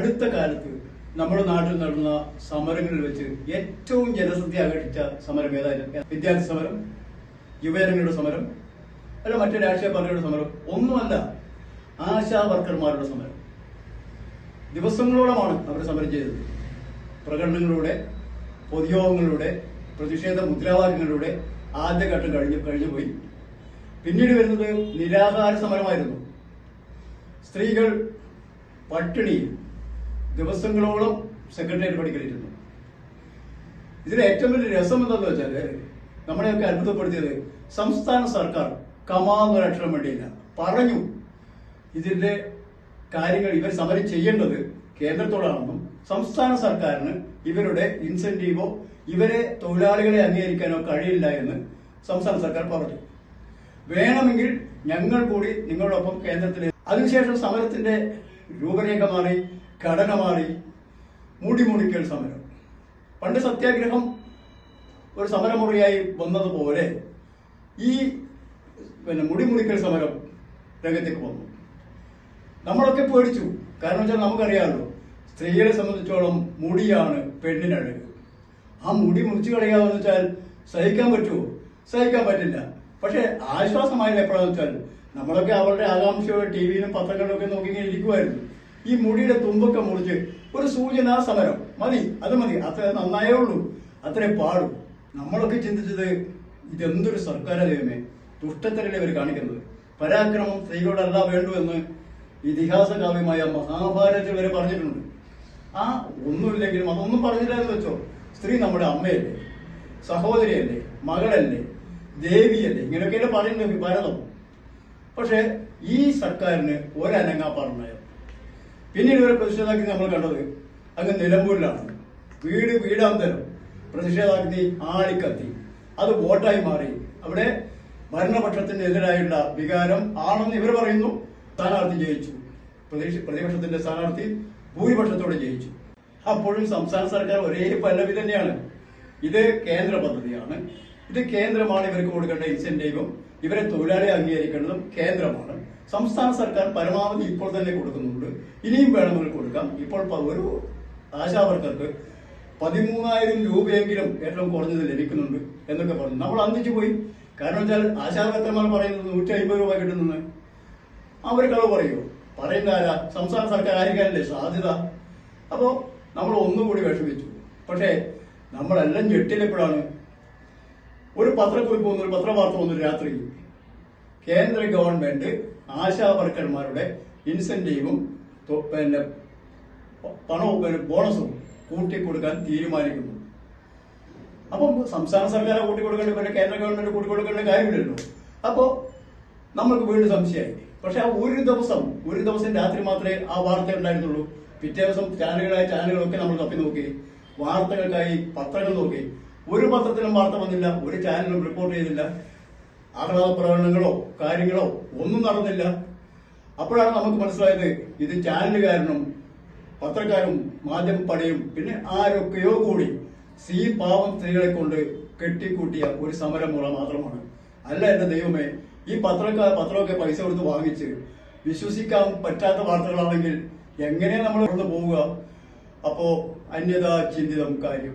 അടുത്ത കാലത്ത് നമ്മുടെ നാട്ടിൽ നടന്ന സമരങ്ങളിൽ വെച്ച് ഏറ്റവും ജനശ്രദ്ധ ആകർഷിച്ച സമരം ഏതായിരുന്നു? വിദ്യാർത്ഥി സമരം യുവജനങ്ങളുടെ സമരം അല്ല മറ്റു രാഷ്ട്രീയ പാർട്ടികളുടെ സമരം ഒന്നുമല്ല ആശാ വർക്കർമാരുടെ സമരം. ദിവസങ്ങളോളമാണ് അവർ സമരം ചെയ്തത്. പ്രകടനങ്ങളിലൂടെ പൊതുയോഗങ്ങളിലൂടെ പ്രതിഷേധ മുദ്രാവാക്യങ്ങളിലൂടെ ആദ്യഘട്ടം കഴിഞ്ഞു കഴിഞ്ഞു പോയി പിന്നീട് വരുന്നത് നിരാഹാര സമരമായിരുന്നു. സ്ത്രീകൾ പട്ടിണിയിൽ ദിവസങ്ങളോളം സെക്രട്ടേറിയറ്റ് പഠിക്കലിരുന്നു ഇതിന് ഏറ്റവും വലിയ രസം എന്താന്ന് വെച്ചാൽ നമ്മളെയൊക്കെ അത്ഭുതപ്പെടുത്തിയത് സംസ്ഥാന സർക്കാർ കമാന്നൊരു അക്ഷരം വേണ്ടിയില്ല. പറഞ്ഞു. ഇതിന്റെ കാര്യങ്ങൾ ഇവർ സമരം ചെയ്യേണ്ടത് കേന്ദ്രത്തോടാണെന്നും സംസ്ഥാന സർക്കാരിന് ഇവരുടെ ഇൻസെന്റീവോ ഇവരെ തൊഴിലാളികളെ അംഗീകരിക്കാനോ കഴിയില്ല എന്ന് സംസ്ഥാന സർക്കാർ പറഞ്ഞു. വേണമെങ്കിൽ ഞങ്ങൾ കൂടി നിങ്ങളോടൊപ്പം കേന്ദ്രത്തിൽ അതിനുശേഷം സമരത്തിന്റെ രൂപരേഖ മാറി ഘടന മാറി മൂടിമുടിക്കൽ സമരം. പണ്ട് സത്യാഗ്രഹം ഒരു സമരമുറിയായി വന്നതുപോലെ ഈ പിന്നെ മുടിമുടിക്കൽ സമരം രംഗത്തേക്ക് വന്നു. നമ്മളൊക്കെ പേടിച്ചു. കാരണം വെച്ചാൽ നമുക്കറിയാമല്ലോ സ്ത്രീകളെ സംബന്ധിച്ചോളം മുടിയാണ് പെണ്ണിനഴക് ആ മുടി മുറിച്ചു കളയാമെന്ന് വെച്ചാൽ സഹിക്കാൻ പറ്റുമോ? സഹിക്കാൻ പറ്റില്ല. പക്ഷെ ആശ്വാസമായത് എപ്പോഴാന്ന് വെച്ചാൽ നമ്മളൊക്കെ അവരുടെ ആകാംക്ഷയോടെ ടി വിയിലും പത്രങ്ങളിലൊക്കെ നോക്കി ഇരിക്കുമായിരുന്നു ഈ മുടിയുടെ തുമ്പൊക്കെ മുറിച്ച് ഒരു സൂചന സമരം. മതി അത് മതി. അത്ര നന്നായേ ഉള്ളൂ. അത്രേ പാടും. നമ്മളൊക്കെ ചിന്തിച്ചത് ഇതെന്തൊരു സർക്കാർ ദൈവമേ? ദുഷ്ടത്തരല്ലേ ഇവർ കാണിക്കുന്നത്? പരാക്രമം സ്ത്രീകളോടല്ല വേണ്ടുവെന്ന് ഇതിഹാസ കാവ്യമായ മഹാഭാരതത്തിൽ വരെ പറഞ്ഞിട്ടുണ്ട്. ആ ഒന്നുമില്ലെങ്കിലും അതൊന്നും പറഞ്ഞില്ലാന്ന് വെച്ചോ. സ്ത്രീ നമ്മുടെ അമ്മയല്ലേ സഹോദരിയല്ലേ മകളല്ലേ ദേവിയല്ലേ ഇങ്ങനെയൊക്കെയല്ലേ പറയുന്നത് ഭാരതം. പക്ഷെ ഈ സർക്കാരിന് ഒരനങ്ങാ പറഞ്ഞായോ പിന്നീട് ഇവരെ പ്രതിഷേധാക്കി നമ്മൾ കണ്ടത് അങ്ങ് നിലമ്പൂരിലാണ്. വീട് വീടാന്തരം. പ്രതിഷേധാഗ്നി ആളിക്കത്തി. അത് വോട്ടായി മാറി. അവിടെ ഭരണപക്ഷത്തിന് എതിരായുള്ള വികാരം ആണെന്ന് ഇവർ പറയുന്നു. സ്ഥാനാർത്ഥി ജയിച്ചു. പ്രതിപക്ഷത്തിന്റെ സ്ഥാനാർത്ഥി ഭൂരിപക്ഷത്തോടെ ജയിച്ചു. അപ്പോഴും സംസ്ഥാന സർക്കാർ ഒരേ പല്ലവി തന്നെയാണ്. ഇത് കേന്ദ്ര പദ്ധതിയാണ്. ഇത് കേന്ദ്രമാണ് ഇവർക്ക് കൊടുക്കേണ്ട ഇൻസെന്റീവും ഇവരെ തൊഴിലാളി അംഗീകരിക്കേണ്ടതും കേന്ദ്രമാണ്. സംസ്ഥാന സർക്കാർ പരമാവധി ഇപ്പോൾ തന്നെ കൊടുക്കുന്നുണ്ട്. ഇനിയും വേണമെങ്കിൽ കൊടുക്കാം. ഇപ്പോൾ ഒരു ആശാവർക്കർക്ക് പതിമൂവായിരം രൂപയെങ്കിലും ഏറ്റവും കുറഞ്ഞത് ലഭിക്കുന്നുണ്ട് എന്നൊക്കെ പറഞ്ഞു. നമ്മൾ അന്തിച്ചു പോയി. കാരണം വെച്ചാൽ ആശാവർക്കർമാർ പറയുന്നത് നൂറ്റി അമ്പത് രൂപ കിട്ടുന്നത് അവർ കളവ് പറയുമോ പറയുന്ന ആരാ സംസ്ഥാന സർക്കാർ ആയിരിക്കാനല്ലേ സാധ്യത? അപ്പോൾ നമ്മൾ ഒന്നുകൂടി വിഷമിച്ചു. പക്ഷേ നമ്മളെല്ലാം ഞെട്ടിലെപ്പോഴാണ് ഒരു പത്രക്കുറിപ്പ് വന്നു ഒരു പത്രവാർത്ത വന്നു രാത്രി. കേന്ദ്ര ഗവൺമെന്റ് ആശാ വർക്കർമാരുടെ ഇൻസെന്റീവും പിന്നെ പണവും ബോണസും കൂട്ടിക്കൊടുക്കാൻ തീരുമാനിക്കുന്നു. അപ്പം സംസ്ഥാന സർക്കാർ കൂട്ടിക്കൊടുക്കേണ്ട പിന്നെ കേന്ദ്ര ഗവൺമെന്റ് കൂട്ടിക്കൊടുക്കേണ്ട കാര്യമില്ലല്ലോ. അപ്പോ നമ്മൾക്ക് വീണ്ടും സംശയമായി. പക്ഷെ ആ ഒരു ദിവസം ഒരു ദിവസം രാത്രി മാത്രമേ ആ വാർത്ത ഉണ്ടായിരുന്നുള്ളൂ. പിറ്റേ ദിവസം ചാനലുകളായ ചാനലുകളൊക്കെ നമ്മൾ തപ്പി നോക്കി. വാർത്തകൾക്കായി പത്രങ്ങൾ നോക്കി. ഒരു പത്രത്തിലും വാർത്ത വന്നില്ല ഒരു ചാനലും റിപ്പോർട്ട് ചെയ്തില്ല. ആഹ്ലാദ പ്രകടനങ്ങളോ കാര്യങ്ങളോ ഒന്നും നടന്നില്ല. അപ്പോഴാണ് നമുക്ക് മനസ്സിലായത് ഇത് ചാനലുകാരനും പത്രക്കാരും മാധ്യമപ്പടയും പിന്നെ ആരൊക്കെയോ കൂടി സി പാവം സ്ത്രീകളെ കൊണ്ട് കെട്ടിക്കൂട്ടിയ ഒരു സമരമുറ മാത്രമാണ്. അല്ല എന്റെ ദൈവമേ ഈ പത്രക്കാർ പത്രമൊക്കെ പൈസ കൊടുത്ത് വാങ്ങിച്ച് വിശ്വസിക്കാൻ പറ്റാത്ത വാർത്തകളാണെങ്കിൽ എങ്ങനെ നമ്മൾ ഇവിടുന്ന് പോവുക? അപ്പോ അന്യതാ ചിന്തിതം കാര്യം.